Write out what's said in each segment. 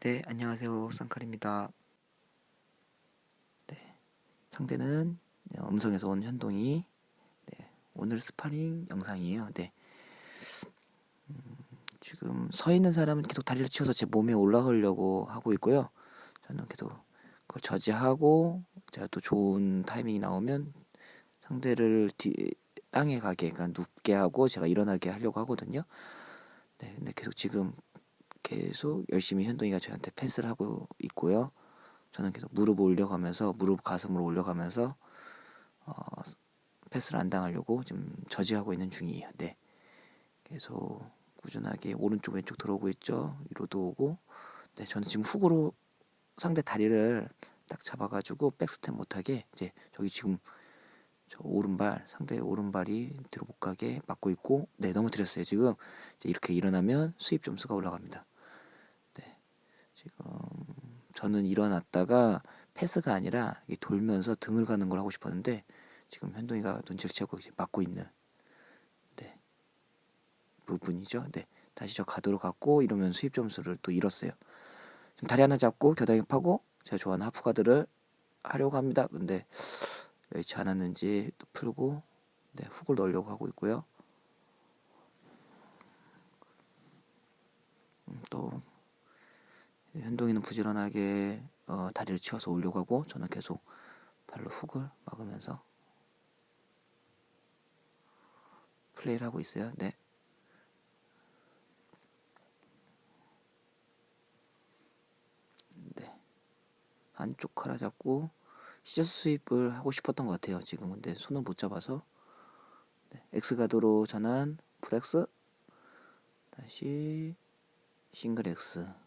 네, 안녕하세요. 쌍칼입니다. 네, 상대는 네, 음성에서 온 현동이. 네, 오늘 스파링 영상이에요. 네. 음, 지금 서 있는 사람은 계속 다리를 치워서 제 몸에 올라가려고 하고 있고요. 저는 계속 그걸 저지하고 제가 또 좋은 타이밍이 나오면 상대를 뒤, 땅에 가게, 그러니까 눕게 하고 제가 일어나게 하려고 하거든요. 네, 근데 계속 지금 계속 열심히 현동이가 저한테 패스를 하고 있고요. 저는 계속 무릎 올려가면서 무릎 가슴으로 올려가면서 어, 패스를 안 당하려고 지금 저지하고 있는 중이에요. 네, 계속 꾸준하게 오른쪽 왼쪽 들어오고 있죠. 위로도 오고. 네, 저는 지금 훅으로 상대 다리를 딱 잡아가지고 백스텝 못하게 이제 저기 지금 저 오른발 상대 오른발이 뒤로 못 가게 막고 있고 네 넘어뜨렸어요 지금 이제 이렇게 일어나면 수입 점수가 올라갑니다 네 지금 저는 일어났다가 패스가 아니라 돌면서 등을 가는 걸 하고 싶었는데 지금 현동이가 눈치를 채고 막고 있는 네 부분이죠. 네 다시 저 가도록 갔고 이러면 수입 점수를 또 잃었어요. 지금 다리 하나 잡고 겨드랑이 파고 제가 좋아하는 하프 가드를 하려고 합니다. 근데 여의치 않았는지 또 풀고 네, 훅을 넣으려고 하고 있고요. 음, 또 현동이는 부지런하게 어, 다리를 치워서 오려고 하고 저는 계속 발로 훅을 막으면서 플레이를 하고 있어요. 네. 네. 안쪽 칼아 잡고 시저스 수입을 하고 싶었던 것 같아요. 지금 근데 손을 못 잡아서 네, X가드로 전환 프렉스 다시 싱글 X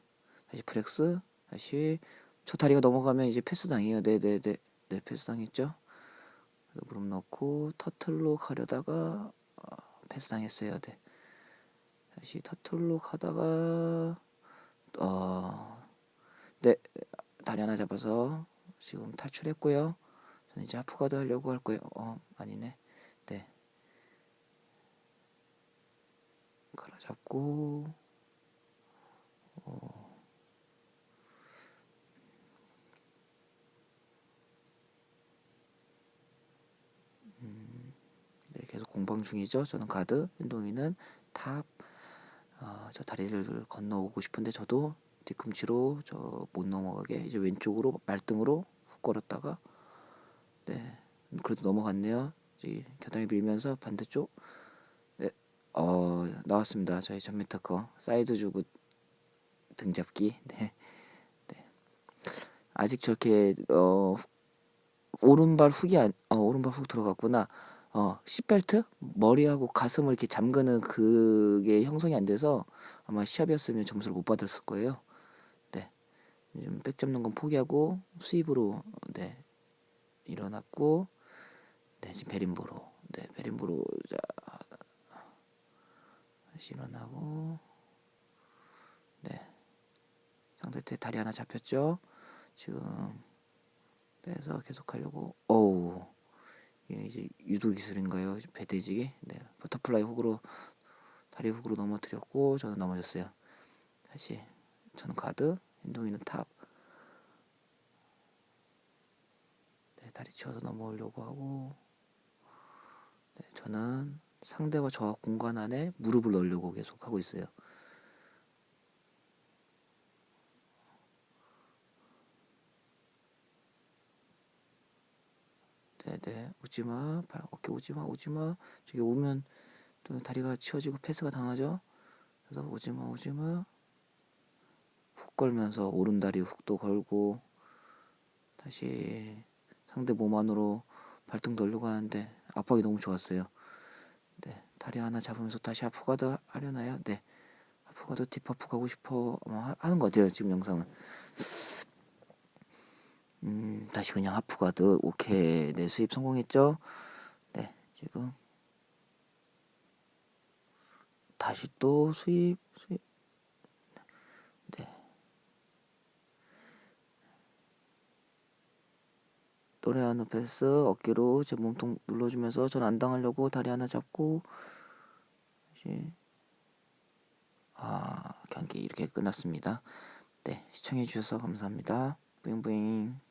다시 프렉스 다시 저 다리가 넘어가면 이제 패스 당해요. 네네네 네 패스 당했죠. 그래서 무릎 넣고 터틀로 가려다가 어, 패스 당했어요. 네 다시 터틀로 가다가 어네 다리 하나 잡아서 지금 탈출했고요. 저는 이제 하프가드 하려고 할 거예요. 어, 아니네. 네. 갈아 잡고, 계속 공방 중이죠. 저는 가드, 윤동이는 탑, 어, 저 다리를 건너오고 싶은데 저도 뒤꿈치로 저 못 넘어가게 이제 왼쪽으로 말등으로 훅 걸었다가 네 그래도 넘어갔네요. 이제 겨드랑이 밀면서 반대쪽 네, 어 나왔습니다. 저희 전미터커 사이드 주고 등잡기 네, 네. 아직 저렇게 어 오른발 훅이 안, 어 오른발 훅 들어갔구나. 어, 시벨트? 머리하고 가슴을 이렇게 잠그는 그게 형성이 안 돼서 아마 시합이었으면 점수를 못 받았을 거예요. 좀백 잡는 건 포기하고 수입으로 네 일어났고 네 지금 베린보로 네 베린보로 자 다시 일어나고 네. 상대태 다리 하나 잡혔죠? 지금 빼서 계속 하려고. 어우 이게 이제 유도 기술인가요 배대지기 네 버터플라이 훅으로 다리 훅으로 넘어뜨렸고 저는 넘어졌어요 다시 저는 가드 인동이는 탑. 네, 다리 치워서 넘어오려고 하고, 네, 저는 상대와 저 공간 안에 무릎을 넣으려고 계속 하고 있어요. 네네, 네, 오지마, 발, 어깨 오지마, 오지마. 저기 오면 또 다리가 치워지고 패스가 당하죠. 그래서 오지마, 오지마. 훅 걸면서 오른 다리 훅도 걸고 다시 상대 몸 안으로 발등 돌려고 하는데 압박이 너무 좋았어요. 네, 다리 하나 잡으면서 다시 하프가드 하려나요? 네, 하프가드 딥하프 가고 싶어 하는 것 같아요. 지금 영상은. 음, 다시 그냥 하프 가드 오케이 네 수입 성공했죠? 네, 지금 다시 또 수입 수입 노래하는 패스 어깨로 제 몸통 눌러주면서 전 안 당하려고 다리 하나 잡고 다시 아 경기 이렇게 끝났습니다. 네, 시청해주셔서 감사합니다. 뿌잉뿌잉.